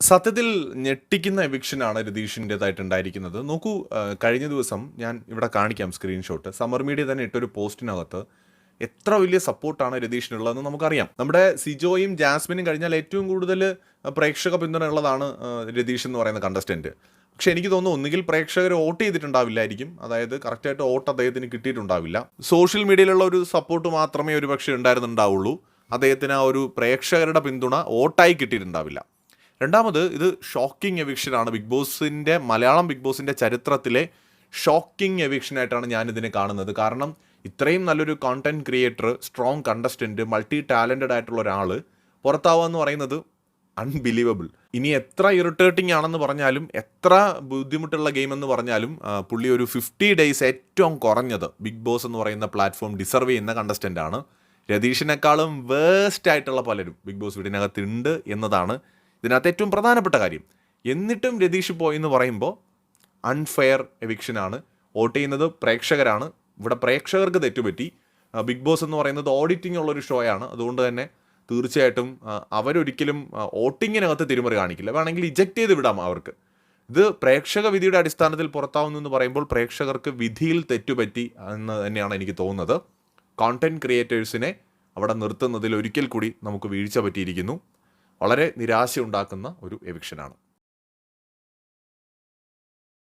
സത്യത്തിൽ ഞെട്ടിക്കുന്ന എവിക്ഷനാണ് രതീഷിന്റെതായിട്ട് ഉണ്ടായിരിക്കുന്നത് നോക്കൂ കഴിഞ്ഞ ദിവസം ഞാൻ ഇവിടെ കാണിക്കാം സ്ക്രീൻഷോട്ട് സമർ മീഡിയ തന്നെ ഇട്ടൊരു പോസ്റ്റിനകത്ത് എത്ര വലിയ സപ്പോർട്ടാണ് രതീഷിനുള്ളതെന്ന് നമുക്കറിയാം. നമ്മുടെ സിജോയും ജാസ്മിനും കഴിഞ്ഞാൽ ഏറ്റവും കൂടുതൽ പ്രേക്ഷക പിന്തുണ ഉള്ളതാണ് രതീഷ് എന്ന് പറയുന്ന കണ്ടസ്റ്റന്റ് പക്ഷെ എനിക്ക് തോന്നുന്നു ഒന്നുകിൽ പ്രേക്ഷകർ വോട്ട് ചെയ്തിട്ടുണ്ടാവില്ലായിരിക്കും. അതായത് കറക്റ്റായിട്ട് വോട്ട് അദ്ദേഹത്തിന് കിട്ടിയിട്ടുണ്ടാവില്ല. സോഷ്യൽ മീഡിയയിലുള്ള ഒരു സപ്പോർട്ട് മാത്രമേ ഒരു പക്ഷേ ഉണ്ടായിരുന്നുണ്ടാവുള്ളൂ. അദ്ദേഹത്തിന് ആ ഒരു പ്രേക്ഷകരുടെ പിന്തുണ വോട്ടായി കിട്ടിയിട്ടുണ്ടാവില്ല. രണ്ടാമത് ഇത് ഷോക്കിംഗ് എവിക്ഷനാണ് ബിഗ് ബോസിന്റെ മലയാളം ബിഗ് ബോസിന്റെ ചരിത്രത്തിലെ ഷോക്കിംഗ് എവിക്ഷനായിട്ടാണ് ഇതിനെ കാണുന്നത്. കാരണം ഇത്രയും നല്ലൊരു content creator strong contestant multi talented ആയിട്ടുള്ള ഒരാൾ പുറത്താവുക എന്ന് പറയുന്നത് അൺബിലീവബിൾ ഇനി എത്ര ഇറിറ്റേറ്റിംഗ് ആണെന്ന് പറഞ്ഞാലും എത്ര ബുദ്ധിമുട്ടുള്ള ഗെയിം എന്ന് പറഞ്ഞാലും പുള്ളി ഒരു ഫിഫ്റ്റി ഡേയ്സ് ഏറ്റവും കുറഞ്ഞത് ബിഗ് ബോസ് എന്ന് പറയുന്ന പ്ലാറ്റ്ഫോം ഡിസർവ് ചെയ്യുന്ന കണ്ടസ്റ്റന്റ് ആണ്. രതീഷിനേക്കാളും വേസ്റ്റ് ആയിട്ടുള്ള പലരും ബിഗ് ബോസ് വീടിനകത്ത് ഉണ്ട് എന്നതാണ് ഇതിനകത്ത് ഏറ്റവും പ്രധാനപ്പെട്ട കാര്യം. എന്നിട്ടും രതീഷ് പോയി എന്ന് പറയുമ്പോൾ അൺഫെയർ എവിക്ഷനാണ് വോട്ട് ചെയ്യുന്നത് പ്രേക്ഷകരാണ്. ഇവിടെ പ്രേക്ഷകർക്ക് തെറ്റുപറ്റി. ബിഗ് ബോസ് എന്ന് പറയുന്നത് ഓഡിറ്റിംഗ് ഉള്ളൊരു ഷോയാണ് അതുകൊണ്ട് തന്നെ തീർച്ചയായിട്ടും അവരൊരിക്കലും വോട്ടിങ്ങിനകത്ത് തിരിമറി കാണിക്കില്ല. വേണമെങ്കിൽ ഇജക്റ്റ് ചെയ്ത് വിടാം അവർക്ക്. ഇത് പ്രേക്ഷക വിധിയുടെ അടിസ്ഥാനത്തിൽ പുറത്താവുന്നു എന്ന് പറയുമ്പോൾ പ്രേക്ഷകർക്ക് വിധിയിൽ തെറ്റുപറ്റി എന്ന് തന്നെയാണ് എനിക്ക് തോന്നുന്നത്. കോണ്ടന്റ് ക്രിയേറ്റേഴ്സിനെ അവിടെ നിർത്തുന്നതിൽ ഒരിക്കൽ കൂടി നമുക്ക് വീഴ്ച പറ്റിയിരിക്കുന്നു. വളരെ നിരാശയുണ്ടാക്കുന്ന ഒരു എവിക്ഷനാണ്